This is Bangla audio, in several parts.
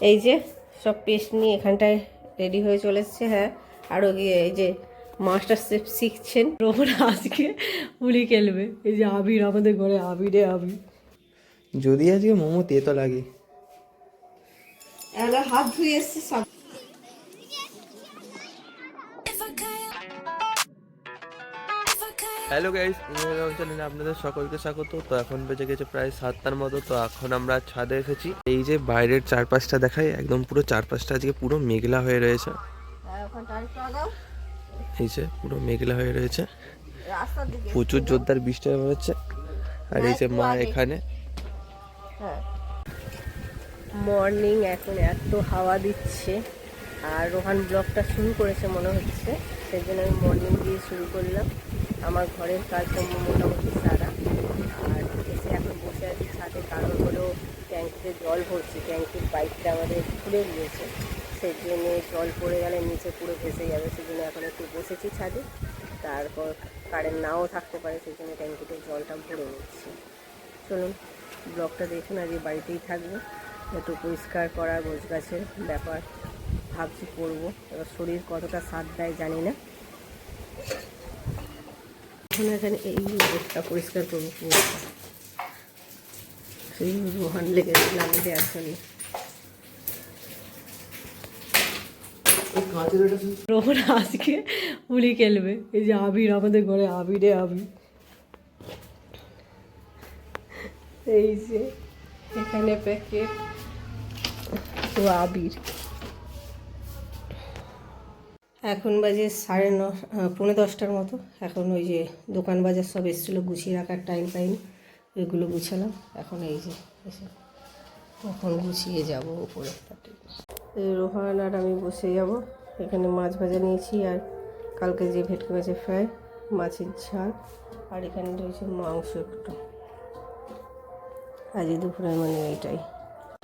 এই যে সব পেস্ট নিয়ে এখানটায় রেডি হয়ে চলে এসছে হ্যাঁ। আরও গিয়ে এই যে মাস্টার শেফ শিখছেন রোহন আজকে উলি খেলবে। এই যে আবির আমাদের ঘরে আবিরে আবির। যদি আজকে মোমো তেতো লাগে। হাত ধুয়ে এসছে সব। হ্যালো গাইস চ্যানেলে আপনাদের সকলকে স্বাগত। তো এখন বেজে গেছে প্রায় সাতটার মতো তো এখন আমরা ছাদে এসেছি। এই যে বাইরের চারপাশটা দেখাই একদম পুরো চারপাশটা আজকে পুরো মেঘলা হয়ে রয়েছে। আগাও। এই যে পুরো মেঘলা হয়ে রয়েছে। রাস্তার দিকে প্রচুর জোরদার বৃষ্টি হচ্ছে আর এই যে মা এখানে। হ্যাঁ। মর্নিং এখন এত হাওয়া দিচ্ছে। আর রোহান ব্লগটা শুরু করেছে মনে হচ্ছে। সেই জন্য আমি মর্নিং দিয়ে শুরু করলাম। আমার ঘরের কাজকর্ম মোটামুটি সারা। আর এসে এখন বসে আছি ছাদে, কারণ হলো ট্যাঙ্কিতে জল ভরছি। ট্যাঙ্কির পাইপটা আমাদের খুলে গিয়েছে সেই জন্য জল পড়ে গেলে নিচে পুরো ভেসে যাবে। সেই জন্য এখন একটু বসেছি ছাদে। তারপর কারেন্ট নাও থাকতে পারে সেই জন্য ট্যাঙ্কিতে জলটা ভরে নিচ্ছি। চলুন ব্লগটা দেখুন, আজকে বাড়িতেই থাকব। একটু পরিষ্কার করা গোছ গাছের ব্যাপার। ভাবছি করব। এবার শরীর কতটা সাথ দেয় জানি না। এখন এখানে এই পরিষ্কার করব সেই আসলে রোহন আজকে উলি খেলবে। এই যে আবির, আমাদের ঘরে আবিরে আবির। এই যে এখানে প্যাকেট তো আবির। এখন বাজে সাড়ে ন পৌনে দশটার মতো। এখন ওই যে দোকান বাজার সব এসেছিল, গুছিয়ে রাখার টাইম পাইনি ওইগুলো গুছালাম। এখন এই যে এসে এখন গুছিয়ে যাব উপরে রোহান আর আমি বসে যাব। এখানে মাছ ভাজা নিয়েছি আর কালকে যে ভেটকি মাছের ফ্রাই মাছের ঝাল, আর এখানে রয়েছে মাংস একটু। আজ দুপুরে মানে এইটাই।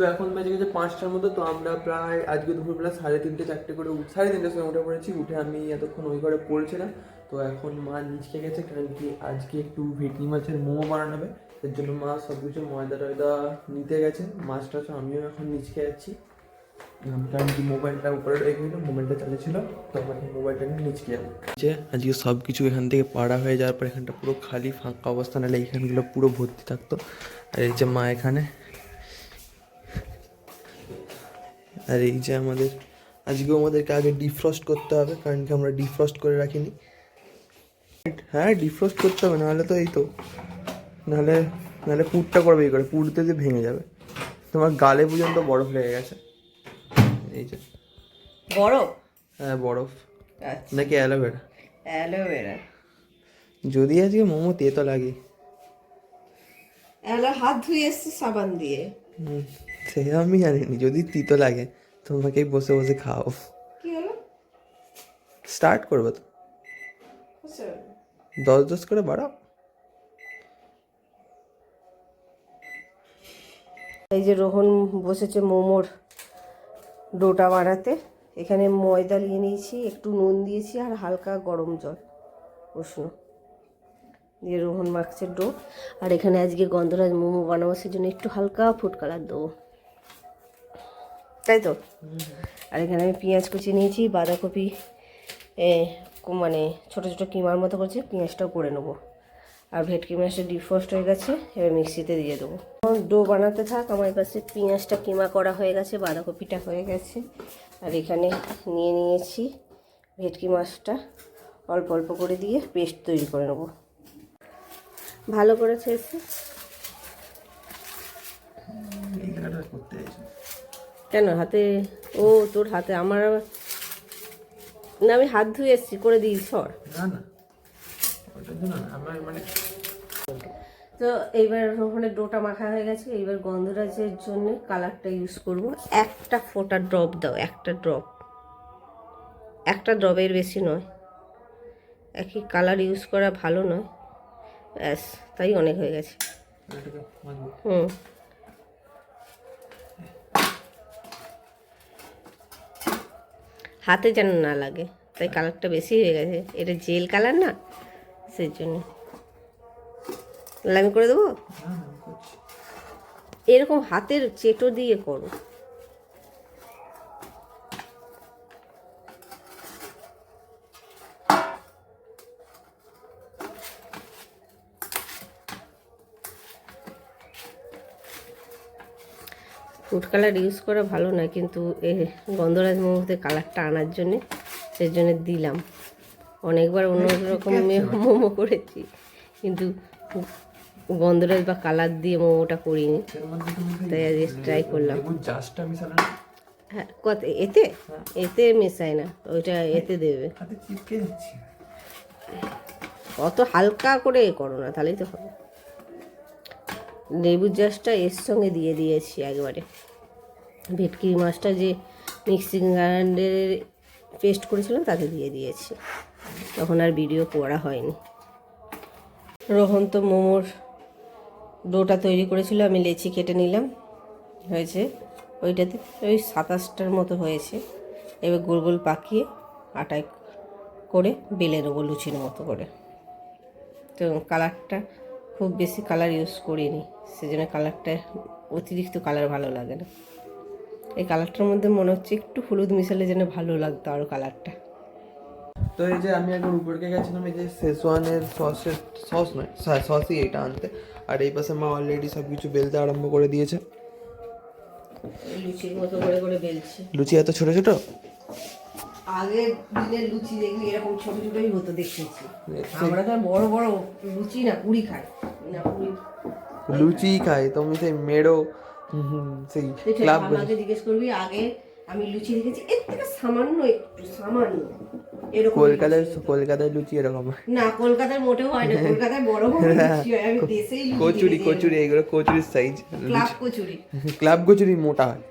তো এখন বেজে গেছে পাঁচটার মতো তো আমরা প্রায় আজকে দুপুরবেলা সাড়ে তিনটে, চারটে করে সাড়ে তিনটের সময় উঠে পড়েছি। উঠে আমি এতক্ষণ ওই ঘরে পড়ছিলাম তো এখন মা নিচকে গেছে, কারণ কি আজকে একটু ভেটকি মাছের মোমো বানানো হবে। এর জন্য মা সব কিছু ময়দা টয়দা নিতে গেছে। মাছ টাছ আমিও এখন নিচকে যাচ্ছি কারণ কি মোবাইলটা উপরে রেখে দিল মোবাইলটা চালিয়েছিল, তো আমার মোবাইলটা নিয়ে নিচকে যাব যে আজকে সব কিছু এখান থেকে পাড়া হয়ে যাওয়ার পর এখানটা পুরো খালি, ফাঁকা অবস্থা, নাহলে এইখানগুলো পুরো ভর্তি থাকতো। আর এই যে মা এখানে আর এই যে আমাদের আজকেও আমাদেরকে আগে ডিফ্রস্ট করতে হবে কারণ কি আমরা ডিফ্রস্ট করে রাখিনি। হ্যাঁ ডিফ্রস্ট করতে হবে নাহলে তো এই তো নাহলে নাহলে পুরটা করবে এই করে পুরতে দিয়ে ভেঙে যাবে। তোমার গালে পর্যন্ত বরফ লেগে গেছে। এই যে। বরফ? হ্যাঁ বরফ। আচ্ছা। নাকি অ্যালোভেরা অ্যালোভেরা যদি আজকে মোমো তেতো লাগে। হাত ধুয়ে এসছে সাবান দিয়ে। সে আমি জানিনি যদি তিতো লাগে। তোমাকেই বসে বসে খাও কি হলো? স্টার্ট করবে তো। দশ দশ করে বাড়াও। এই যে রোহন বসেছে মোমোর ডোটা বানাতে এখানে ময়দা নিয়ে নিয়েছি একটু নুন দিয়েছি আর হালকা গরম জল উষ্ণ দিয়ে রোহন মাখছে ডো। আর এখানে আজকে গন্ধরাজ মোমো বানাবো সেজন্য একটু হালকা ফুড কালার দেবো। তাই তো? আর এখানে আমি পেঁয়াজ কুচি নিয়েছি, বাঁধাকপি মানে ছোটো ছোটো কিমার মতো করছি, পেঁয়াজটাও করে নেব। আর ভেটকি মাছটা ডিফ্রস্ট হয়ে গেছে, এবার মিক্সিতে দিয়ে দেবো। এখন ডো বানাতে থাক, আমার কাছে পেঁয়াজটা কিমা করা হয়ে গেছে, বাঁধাকপিটা হয়ে গেছে। আর এখানে নিয়ে নিয়েছি ভেটকি মাছটা, অল্প অল্প করে দিয়ে পেস্ট তৈরি করে নেব। ভালো করেছে এসে? কেন হাতে? ও তোর হাতে আমার না আমি হাত ধুয়ে এসেছি করে দিই সর। মানে তো এইবার ওখানে ডোটা মাখা হয়ে গেছে এইবার গন্ধরাজের জন্য কালারটা ইউজ করব। একটা ফোঁটা ড্রপ দাও একটা ড্রপ। একটা ড্রপের বেশি নয়। একই কালার ইউজ করা ভালো নয়। ব্যাস তাই অনেক হয়ে গেছে। হুম। হাতে যেন না লাগে। তাই কালারটা বেশি হয়ে গেছে। এটা জেল কালার না? সেই জন্য। আমি করে দেবো? আমি করছি। এরকম হাতের চেটো দিয়ে করো। ফুড কালার ইউজ করা ভালো না কিন্তু এ গন্ধরাজ মোমোতে কালারটা আনার জন্যে সেই জন্য দিলাম। অনেকবার অন্য রকম মোমো করেছি কিন্তু গন্ধরাজ বা কালার দিয়ে মোমোটা করিনি। তাই আজকে ট্রাই করলাম। হ্যাঁ কত? এতে? এতে মেশায় না ওইটা এতে দেবে। অত হালকা করে এ করো না তাহলেই তো হবে। লেবুর জাসটা এর সঙ্গে দিয়ে দিয়েছি একবারে। ভেটকি মাছটা যে মিক্সিং গ্রাইন্ডারে পেস্ট করেছিলাম তাতে দিয়ে দিয়েছি। তখন আর ভিডিও করা হয়নি। রোহন তো মোমোর ডোটা তৈরি করেছিল, আমি লেচি কেটে নিলাম। হয়েছে। ওইটাতে ওই সাতাশটার মতো হয়েছে। এবার গোল গোল পাকিয়ে আটায় করে বেলে নেব লুচির মতো করে। তো কালারটা খুব বেশি কালার ইউজ করিনি। সেজন্য কালারটা অতিরিক্ত কালার ভালো লাগে না। এই কালারটার মধ্যে মনে হচ্ছে একটু হলুদ মিশালে যেন ভালো লাগতো আরও কালারটা তো এই যে আমি একবার উপরকে গেছিলাম এই যে শেজওয়ানের সসের সস নয় সসই এটা আনতে। আর এই পাশে মা অলরেডি সব কিছু বেলতে আরম্ভ করে দিয়েছে। লুচির মতো করে করে বেলছি। লুচি এত ছোট ছোট? আগের দিনের লুচি দেখবি এরকম ছোট ছোটই হতো দেখেছি আমরা তো বড় বড় লুচি না পুরি খাই। না পুরি। লুচি খাই তুমি সেই মেড়ো সেই ক্লাব আমাকে জিজ্ঞেস করবি আগে আমি লুচি দেখেছি এর থেকে সামান্য একটু সামান্য। এরকম কলকাতায় কলকাতায় লুচি এরকম। হয়। না কলকাতার মোটেও হয় না কলকাতায় বড় বড় লুচি হয় আমি দেশেই কচুরি কচুরি এগুলো কচুরির size club kachori. Club kachori মোটা হয়।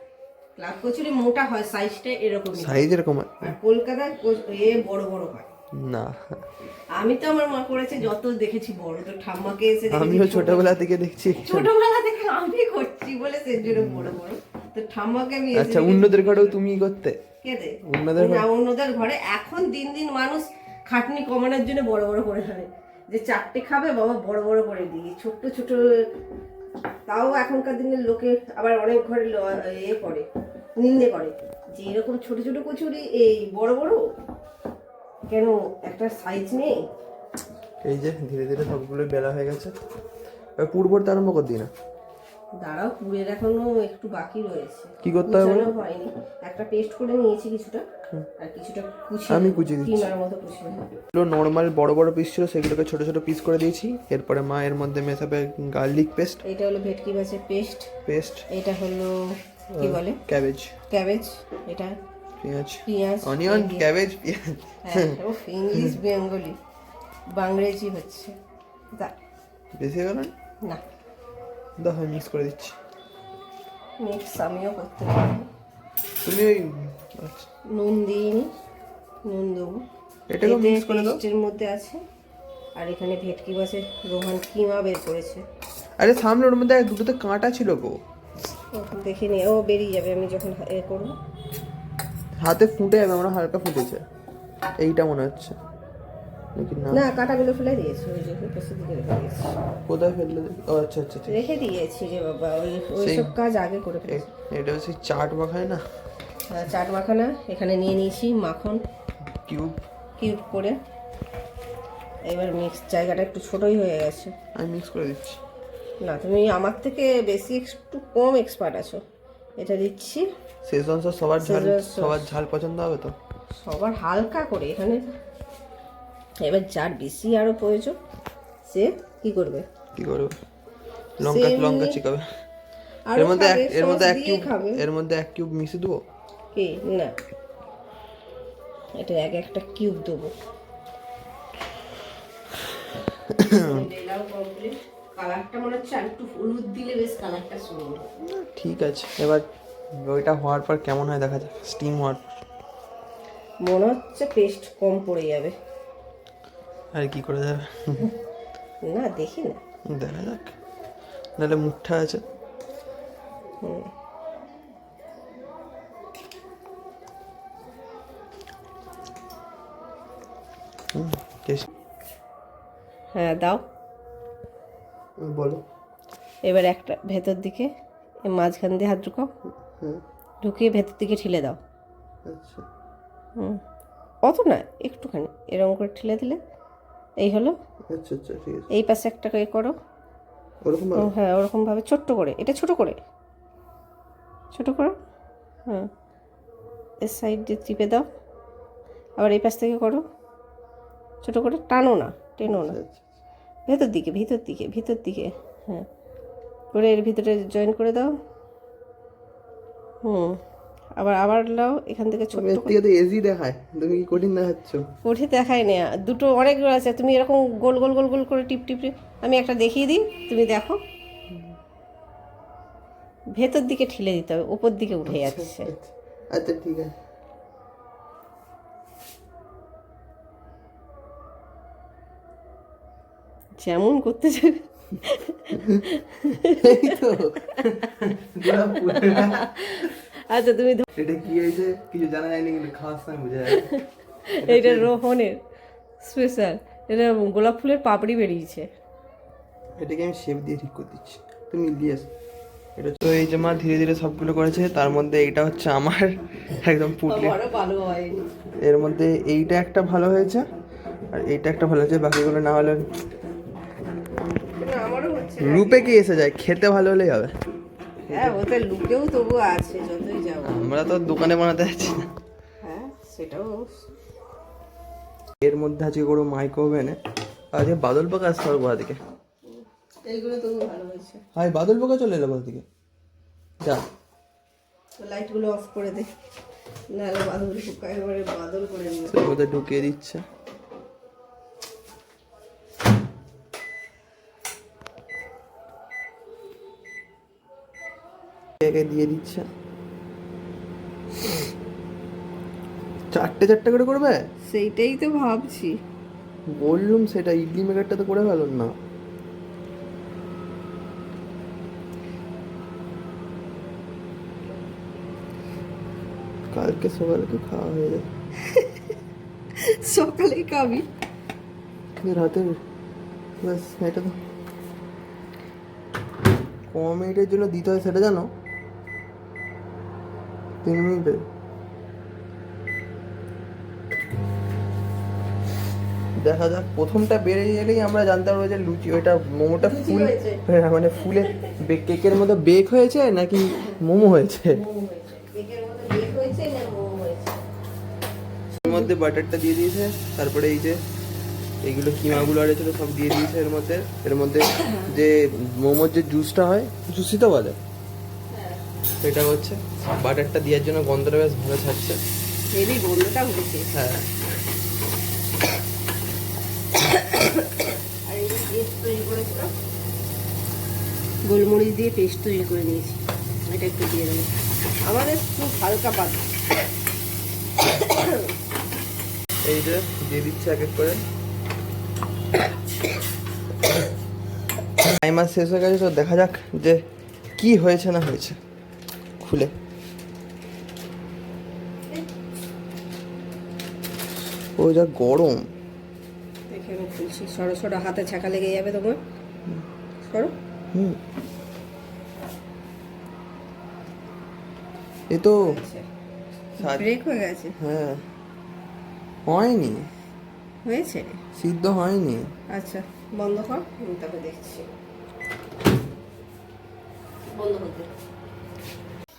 ক্লাব কচুরি মোটা হয় সাইজটা এরকমই সাইজ এরকম আর কলকাতায় এ বড় বড় হয়। না। আমি তো আমার মা করেছে যত দেখেছি বড় তো ঠাম্মাকে এসে আমিও ছোটবেলা থেকে দেখছি। ছোটবেলা থেকে আমি করছি বলে সেই জন্য বড় বড়। তো ঠাম্মাকে আমি আচ্ছা অন্যদের ঘরেও তুমি করতে? কেটে অন্যদের না অন্যদের ঘরে। এখন দিন দিন মানুষ খাটনি কমানোর জন্য বড় বড় করে ফেলে। যে চারটে খাবে বাবা বড় বড় করে দিই। ছোট্ট ছোট তাও এখনকার দিনের লোকে আবার অনেক ঘরে এ করে নিন্দে করে যে এরকম ছোট ছোট কচুরি এই বড় বড়? কেন একটা সাইজ নেই? এই যে ধীরে ধীরে সবগুলো বেলা হয়ে গেছে। পুর ভরতে আরম্ভ করে দিই না দাঁড়াও পুরের এখনও একটু বাকি রয়েছে। কি করতে হবে? একটা পেস্ট করে নিয়েছি কিছুটা। আর কিছুটা কুচিয়ে আমি কুচিয়ে দিচ্ছি। মতো এগুলো নর্মাল বড় বড় পিস ছিল সেগুলোকে ছোট ছোট পিস করে দিয়েছি। এরপরে মা এর মধ্যে মেশাবে গার্লিক পেস্ট এটা হলো ভেটকি মাছের পেস্ট পেস্ট এটা হলো কি বলে? ক্যাবেজ ক্যাবেজ এটা পেঁয়াজ। পেঁয়াজ অনিয়ন ক্যাবেজ পেঁয়াজ। হ্যাঁ উফ, ইংলিশ বেঙ্গলি বাংরেজি হচ্ছে। দা- বেশি গেল না? দেখো মিক্স করে দিচ্ছি। মিক্স আমিও করতে পারি। তুমি ওই আচ্ছা, নুন দিইনি নুন দেবো করে দাও। পেস্টের মধ্যে আছে। আর এখানে ভেটকি মাছের রোহান কিমা বের করেছে। আরে সামনে ওর মধ্যে দুটোতে কাঁটা ছিল গো। দেখে নি ও বেরিয়ে যাবে আমি যখন এ করব। হাতে ফুটে যাবে আমরা হালকা ফুটেছে। এইটা মনে হচ্ছে। না? কাঁটাগুলো ফেলে দিয়েছি ওই যে পাশের দিকে রেখে দিয়েছি। কোথায় ফেললে? ও আচ্ছা আচ্ছা রেখে দিয়েছি রে বাবা ওই ওই সব কাজ আগে করে ফেলেছি। এটা হচ্ছে চাট মাখায় না? চাট মাখানা। এখানে নিয়ে নিয়েছি মাখন। কিউব। কিউব করে। এবার মিক্স জায়গাটা একটু ছোটই হয়ে গেছে। আমি মিক্স করে দিচ্ছি। না তুমি আমার থেকে বেশি একটু কম এক্সপার্ট আছো। এটা দিচ্ছি। শেষ অংশ সবার ঝাল সবার ঝাল পছন্দ হবে তো? সবার হালকা করে এখানে। এবার যার বেশি আরও প্রয়োজন সে কি করবে? কি করবে? লঙ্কা লঙ্কা চিকাবে। এর মধ্যে এর মধ্যে এক কিউব এর মধ্যে এক কিউব মিশে দেবো? কি? না। এটা এক একটা কিউব দেবো। কালারটা মনে হচ্ছে একটু হলুদ দিলে বেশ কালারটা সুন্দর ঠিক আছে এবার ওইটা হওয়ার পর কেমন হয় দেখা যাক স্টিম হওয়ার মনে হচ্ছে পেস্ট কম পড়ে যাবে। আর কি করে যাবে? না দেখি না। দেখা যাক। নাহলে মুঠটা আছে। হুম। হ্যাঁ দাও। বলো। এবার একটা ভেতর দিকে মাঝখান দিয়ে হাত ঢুকাও। ঢুকিয়ে ভেতর দিকে ঠেলে দাও। আচ্ছা। হুম। অত না একটুখানি এরকম করে ঠেলে দিলে। এই হলো। আচ্ছা আচ্ছা ঠিক আছে। এই পাশে একটা করে। করো ওরকম হ্যাঁ ওরকমভাবে ছোট্ট করে এটা ছোট করে। ছোট করো। হ্যাঁ। এর সাইড দিয়ে চিপে দাও। আবার এই পাশ থেকে করো। ছোট করে টানো না টেনো না। ভেতর দিকে ভিতর দিকে ভিতর দিকে। হ্যাঁ। করে এর ভিতরে জয়েন করে দাও। হুম। আবার আবার লাও এখান থেকে ছোট থেকে তো এজি দেখায়। তুমি কি কঠিন দেখাচ্ছ? কোঠে দেখায় না। দুটো অনেকগুলো আছে। তুমি এরকম গোল গোল গোল গোল করে টিপ টিপ- আমি একটা দেখিয়ে দিই। তুমি দেখো। ভেতর দিকে ঠেলে দিতে হবে উপর দিকে উঠে যাচ্ছে। আচ্ছা ঠিক আছে। যেমন করতে চাই। আচ্ছা তুমি এটা কি হয়েছে কিছু জানা যায়নি কিন্তু খাওয়ার সময় বোঝা যায় এইটা রোহনের স্পেশাল। এটা গোলাপ ফুলের পাপড়ি বেরিয়েছে। এটাকে আমি শেপ দিয়ে ঠিক করে দিচ্ছি। তুমি দিয়ে আসো। এটা তো এই যে মা ধীরে ধীরে সবগুলো করেছে তার মধ্যে এইটা হচ্ছে আমার একদম পুটলি। এর মধ্যে এইটা একটা ভালো হয়েছে আর এইটা একটা ভালো হয়েছে বাকিগুলো না হলে রূপে কি এসে যায়? খেতে ভালো হলেই হবে। হ্যাঁ আছে আমরা তো দোকানে বানাতে যাচ্ছি না। হ্যাঁ এর মধ্যে আজকে কোনো মাইক্রো ওভেনে আজকে বাদল পাকা আসতে কোথা থেকে এইগুলো তবু ভালো হয়েছে। হাই বাদল পাকা চলে এলো কোথা থেকে? যা। লাইটগুলো অফ করে দে। নাহলে বাদল একেবারে বাদল করে এর মধ্যে ঢুকিয়ে দিচ্ছে। একে দিয়ে দিচ্ছে। চারটে চারটে করে করবে? সেইটাই তো ভাবছি। বললুম সেটা ইডলি মেকারটা তো করে ফেলুন না। কালকে সকালকে খাওয়া হয়ে যায়। সকালেই খাবি। রাতে ব্যাস এটা তো। ক মিনিটের জন্য দিতে হয় সেটা জানো? তিন মিনিটে। দেখা যাক প্রথমটা বেড়ে গেলেই আমরা জানতে পারব যে লুচি ওইটা মোমোটা ফুল হ্যাঁ, মানে ফুলে কেকের মতো বেক হয়েছে নাকি মোমো হয়েছে? মধ্যে বাটারটা দিয়ে দিয়েছে তারপরে এই যে এইগুলো কিমাগুলো আর ছিল সব দিয়ে দিয়েছে এর মধ্যে। এর মধ্যে যে মোমোর যে জুসটা হয় জুসই তো বলে সেটা হচ্ছে বাটারটা দেওয়ার জন্য গন্ধটা বেশ ভালো ছাড়ছে। হেভি গন্ধটা হয়েছে হ্যাঁ। গোলমরিচ দিয়ে পেস্ট তৈরি করে নিয়েছি। এটা একটু দিয়ে দেবো। আমাদের খুব হালকা পাতা এই যে দিয়ে দিচ্ছে এক এক করে। টাইমার শেষ হয়ে গেছে তো দেখা যাক যে কি হয়েছে না হয়েছে। খুলে। ও যা গরম। দেখে আমি খুলছি। সরো সরো হাতে ছাকা লেগে যাবে তোমার। সরো। হুম। এ তো ব্রেক হয়ে গেছে। হ্যাঁ। হয়নি। হয়েছে? সিদ্ধ হয়নি। আচ্ছা বন্ধ কর আমি তাকে দেখছি। বন্ধ হতে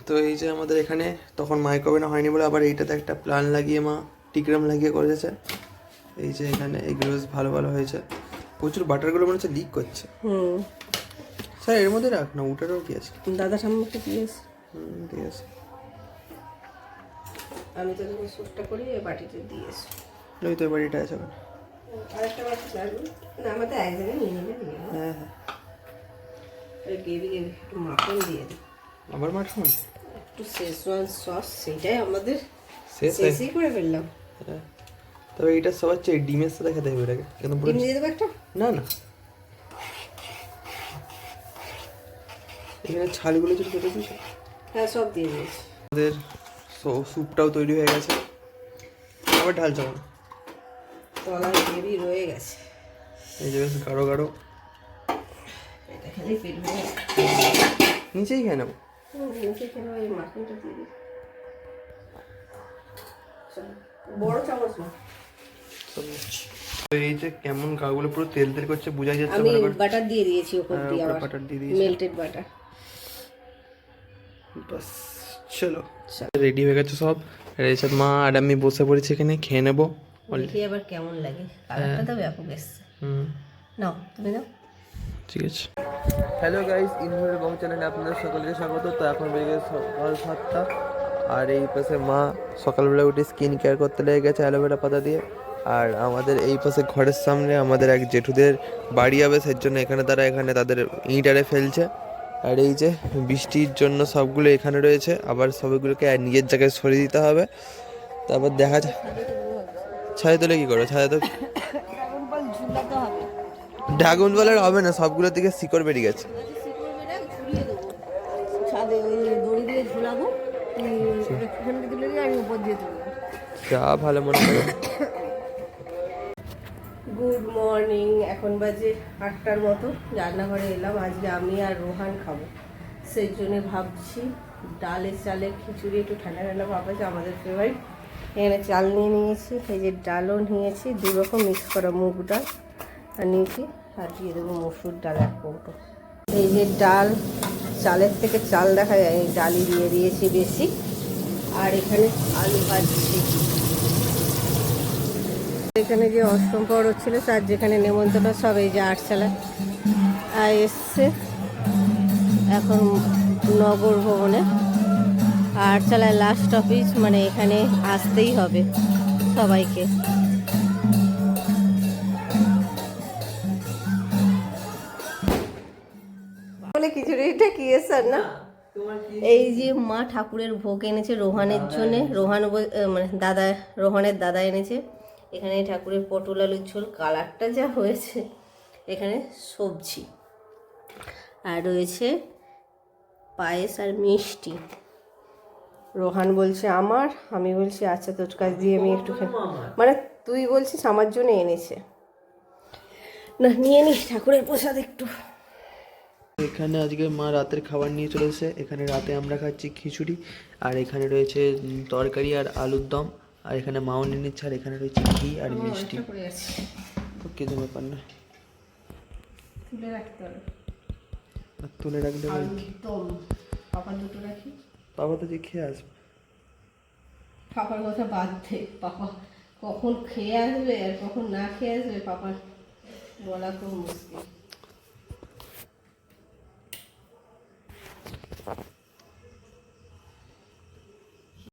তো এই যে আমাদের এখানে তখন মাইক্রোওভেন হয়নি বলে আবার এইটাতে একটা প্ল্যান লাগিয়ে মা টিগ্রাম লাগিয়ে করেছে। এই যে এখানে এগুলো বেশ ভালো ভালো হয়েছে। প্রচুর বাটারগুলো মনে হচ্ছে লিক করছে। হুম। স্যার এর মধ্যে রাখ না ওটারও কি আছে দাদা সামনে প্লিজ হুম, ঠিক আছে আমি তো যখন স্যুপটা করি ওই বাটিতে দিয়ে এসো। ওই তো বাড়িটা আছে ওখানে আরেকটা বাটি লাগবে না আমাদের এক জায়গায় নিয়ে নেবে নিয়ে হ্যাঁ হ্যাঁ। ওই গেবি গেবি একটু মাখন দিয়ে দিই আবার মাঠুন একটু শেজওয়ান সস সেটাই আমাদের। শেষ শেষই করে ফেললাম। হ্যাঁ। তবে এইটা সবার চেয়ে ডিমের সাথে খেতে হবে এটাকে একদম পুরো ডিম দিয়ে দেবো একটা? না না। এখানে ছালগুলো ছোটো ছোটো হ্যাঁ সব দিয়ে দিয়েছি। আমাদের সো- স্যুপটাও তৈরি হয়ে গেছে। আবার ঢাল চাও তলায় গ্রেভি রয়ে গেছে। এই যে বেশ গাঢ় গাঢ়। নিচেই খেয়ে নেব। বড় চামচ এই যে কেমন গাগুলো পুরো তেল তেল করছে বোঝাই যাচ্ছে আমি বাটার দিয়ে দিয়েছি ওপর হ্যাঁ, দিয়ে আবার। butter দিয়ে দিয়েছি। মেল্টেড বাটার বাস। চলো। রেডি হয়ে গেছে সব। রেশাদ মা আর আমি বসে পড়েছি এখানে খেয়ে নেব। দেখি আবার কেমন লাগে। কালারটা তো ব্যাপক এসছে। হুম। নাও তুমি নাও। ঠিক আছে। হ্যালো গাইস ইনভোর বং চ্যানেলে আপনাদের সকলকে স্বাগত। তো এখন গেছে সকাল সাতটা। আর এই পাশে মা সকালবেলা উঠে স্কিন কেয়ার করতে লেগে গেছে অ্যালোভেরা পাতা দিয়ে। আর আমাদের এই পাশে ঘরের সামনে আমাদের এক জেঠুদের বাড়ি হবে সেই জন্য এখানে তারা এখানে তাদের ইঁটারে ফেলছে। আর এই যে বৃষ্টির জন্য সবগুলো এখানে রয়েছে, আবার সবগুলোকে নিজের জায়গায় সরিয়ে দিতে হবে। তারপর দেখা যায় ছায়া তোলে কি করো ছায়া তো ড্রাগন বলার হবে না, সবগুলো থেকে শিকড় বেরিয়ে গেছে। যা ভালো মনে ওই মর্নিং, এখন বাজে আটটার মতো। রান্নাঘরে এলাম, আজকে আমি আর রোহান খাব। সেই জন্য ভাবছি ডালের চালের খিচুড়ি, একটু ঠান্ডা ঠান্ডা ভাব আছে, আমাদের ফেভারিট এখানে চাল নিয়ে নিয়েছি, এই যে ডালও নিয়েছি দু রকম মিক্স করা মুগ ডাল আর নিয়েছি, আর দিয়ে দেবো মসুর ডাল এক কৌটো এই যে ডাল, চালের থেকে চাল দেখা যায় ডালই দিয়ে দিয়েছি বেশি। আর এখানে আলু ভাজছি এখানে যে অষ্টম পর হচ্ছিল তার যেখানে নেমন্তন্ন সব এই যে আটচালা এসছে। এখন নগর ভবনে। আটচালায় লাস্ট অফিস মানে এখানে আসতেই হবে সবাইকে। এসছেন না? এই যে মা ঠাকুরের ভোগ এনেছে রোহানের জন্য। রোহান মানে দাদা রোহানের দাদা এনেছে। এখানে ঠাকুরের পটল আলুর ঝোল কালারটা যা হয়েছে এখানে সবজি। আর রয়েছে পায়েস আর মিষ্টি। রোহান বলছে আমার? আমি বলছি আচ্ছা তোর কাছ দিয়ে আমি একটু মানে তুই বলছিস আমার জন্য এনেছে। না নিয়ে নিস ঠাকুরের প্রসাদ একটু। এখানে আজকে মা রাতের খাবার নিয়ে চলেছে। এখানে রাতে আমরা খাচ্ছি খিচুড়ি। আর এখানে রয়েছে তরকারি আর আলুর দম। আর এখানে মাও নিয়ে নিচ্ছে আর এখানে রয়েছে ঘি আর মিষ্টি। আছে। তো ব্যাপার না। তুলে রাখতে হবে। তুলে রাখলে। পাপা দুটো রাখি। বাবা তো যে খেয়ে আসবে। পাপার কথা বাদ দে পাপা। কখন খেয়ে আসবে আর কখন না খেয়ে আসবে পাপার বলা খুব মুশকিল।